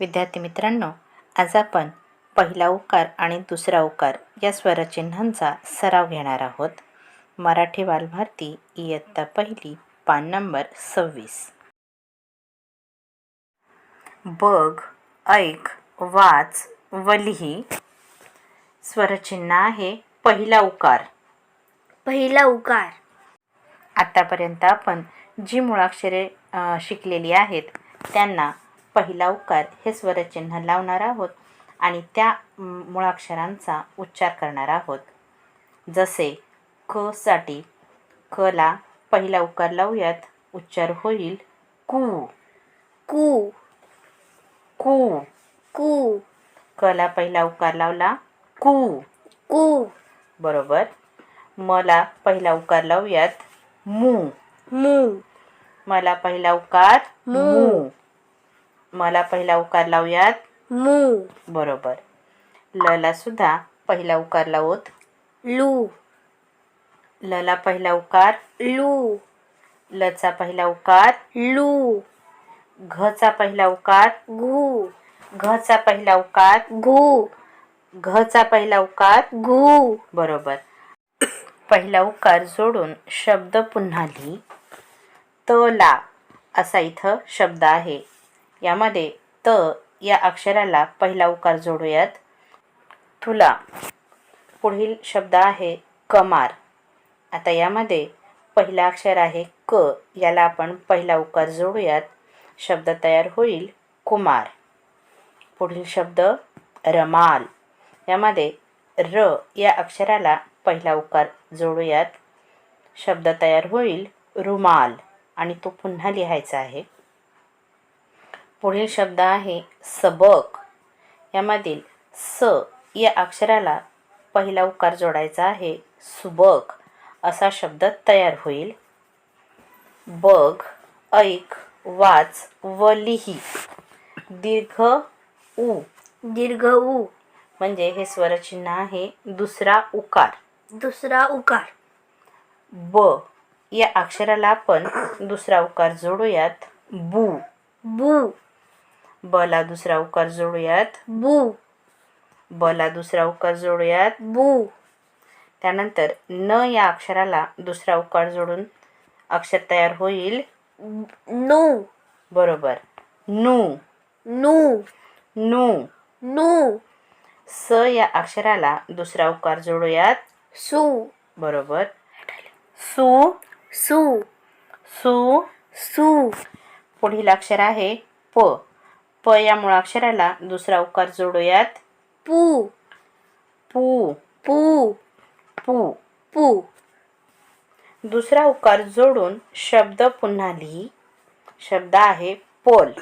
विद्यार्थी मित्रांनो आज आपण पहिला उकार आणि दुसरा उकार या स्वरचिन्हांचा सराव घेणार आहोत. मराठी बालभारती इयत्ता पहिली पान नंबर सव्वीस. बघ ऐक वाच व लिही स्वरचिन्ह आहे पहिला उकार. पहिला उकार. आत्तापर्यंत आपण जी मुळाक्षरे अ, शिकलेली आहेत त्यांना पहिला उकार हे स्वरचिन्ह लावणार आहोत आणि त्या मुळाक्षरांचा उच्चार करणार आहोत. जसे क साठी क ला पहिला उकार लावूयात उच्चार होईल कू. कू. कू. कू. क ला पहिला उकार लावला कू. कू. बरोबर. मला पहिला उकार लावूयात मू. मू. मला पहिला उकार मू. मला पहिला उकार लावूयात. मू. बरोबर. ल ला सुद्धा पहिला उकार लावूत. लू. ल ला पहिला उकार. लू. लचा पहिला उकार. लू. घचा पहिला उकार. घू. घचा पहिला उकार. घू. घचा पहिला उकार. घू. बरोबर. पहिला उकार जोडून शब्द पुन्हा लिही त ला असा इथं शब्द आहे. यामध्ये त या अक्षराला पहिला उकार जोडूयात. तुला पुढील शब्द आहे कमार. आता यामध्ये पहिला अक्षर आहे क याला आपण पहिला उकार जोडूयात. शब्द तयार होईल कुमार. पुढील शब्द रमाल. यामध्ये र या अक्षराला पहिला उकार जोडूयात. शब्द तयार होईल रुमाल. आणि तो पुन्हा लिहायचा आहे. पुढील शब्द आहे सबक. यामधील स या अक्षराला पहिला उकार जोडायचा आहे. सुबक असा शब्द तयार होईल. बघ ऐक वाच व लिही. दीर्घ उ. दीर्घ ऊ म्हणजे हे स्वरचिन्ह आहे. दुसरा उकार. दुसरा उकार. ब या अक्षराला आपण दुसरा उकार जोडूयात. बू. बू. ब ला दुसरा उकार जोडूयात. बू. ब ला दुसरा उकार जोडूयात. बू. त्यानंतर न या अक्षराला दुसरा उकार जोडून अक्षर तयार होईल. नू. बरोबर. नू. नू. नू. नू. स या अक्षराला दुसरा उकार जोडूयात. सू. बरोबर. सू. सू. सू. सू. पुढील अक्षर आहे प. प या मुळाक्षराला दुसरा उकार जोडूयात. पू. पू. पू. पू. पू. दुसरा उकार जोडून शब्द पुन्हा लिही. शब्द आहे पोल.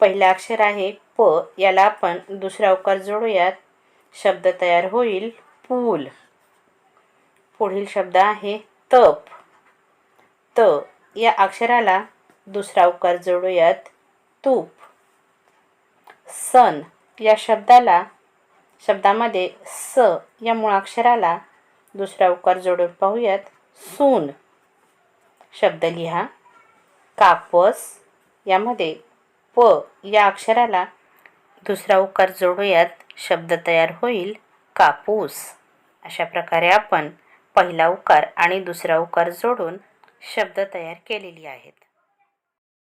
पहिला अक्षर आहे प याला आपण दुसरा उकार जोडूयात. शब्द तयार होईल पूल. पुढील शब्द आहे तप. त या अक्षराला दुसरा उकार जोडूयात तूप. सन या शब्दाला शब्दामध्ये स या मुळाक्षराला दुसरा उकार जोडून पाहूयात. सून. शब्द लिहा. कापस. यामध्ये प या अक्षराला दुसरा उकार जोडूयात. शब्द तयार होईल. कापूस. अशा प्रकारे आपण पहिला उकार आणि दुसरा उकार जोडून शब्द तयार केलेली आहेत.